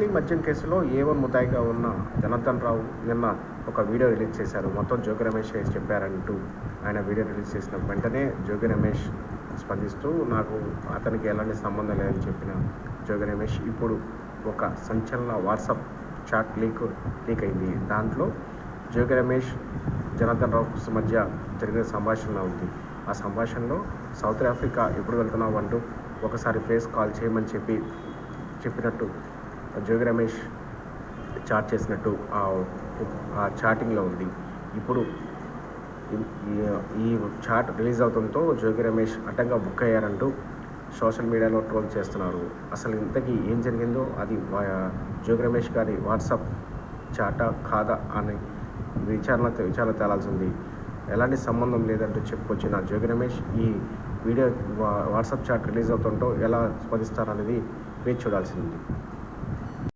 నకిలీ మద్యం కేసులో ఏ వన్ ముద్దాయిగా ఉన్న జనార్దన్ రావు నిన్న ఒక వీడియో రిలీజ్ చేశారు. మొత్తం జోగి రమేష్ చెప్పారంటూ ఆయన వీడియో రిలీజ్ చేసిన వెంటనే జోగి రమేష్ స్పందిస్తూ నాకు అతనికి ఎలాంటి సంబంధం లేదని చెప్పిన జోగి రమేష్ ఇప్పుడు ఒక సంచలన వాట్సాప్ చాట్ లీక్ లీక్ అయింది. దాంట్లో జోగి రమేష్ జనార్దన్ రావు మధ్య జరిగిన సంభాషణ ఉంది. ఆ సంభాషణలో సౌత్ ఆఫ్రికా ఎప్పుడు వెళ్తున్నావు అంటూ ఒకసారి ఫేస్ కాల్ చేయమని చెప్పి చెప్పినట్టు జోగి రమేష్ చాట్ చేసినట్టు ఆ చాటింగ్లో ఉంది. ఇప్పుడు ఈ- ఈ- చాట్ రిలీజ్ అవుతుందో జోగి రమేష్ అడ్డంగా బుక్ అయ్యారంటూ సోషల్ మీడియాలో ట్రోల్ చేస్తున్నారు. అసలు ఇంతకీ ఏం జరిగిందో అది జోగి రమేష్ గారి వాట్సాప్ చాటా కాదా అని విచారణ విచారణ తేలాల్సి ఉంది ఎలాంటి సంబంధం లేదంటూ చెప్పుకొచ్చిన జోగి రమేష్. ఈ వీడియో వాట్సాప్ చాట్ రిలీజ్ అవుతుంటో ఎలా స్పందిస్తారనేది వేచి చూడాల్సి ఉంది